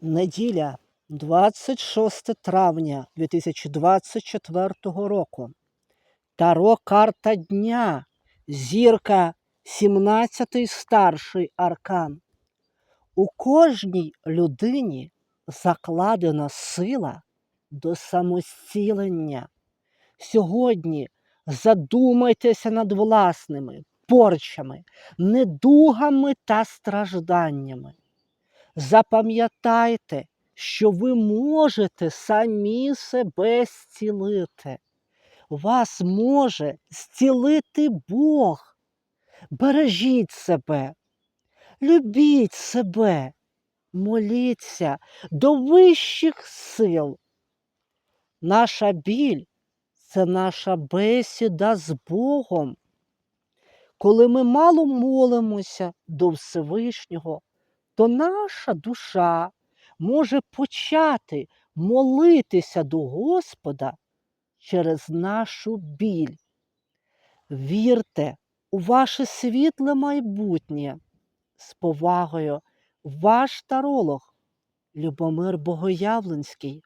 Неділя, 26 травня 2024 року. Таро карта дня. Зірка 17 старший аркан. У кожній людині закладена сила до самозцілення. Сьогодні задумайтеся над власними порчами, недугами та стражданнями. Запам'ятайте, що ви можете самі себе зцілити. Вас може зцілити Бог. Бережіть себе, любіть себе, моліться до вищих сил. Наша біль це наша бесіда з Богом. Коли ми мало молимося до Всевишнього, то наша душа може почати молитися до Господа через нашу біль. Вірте у ваше світле майбутнє. З повагою, ваш таролог Любомир Богоявленський.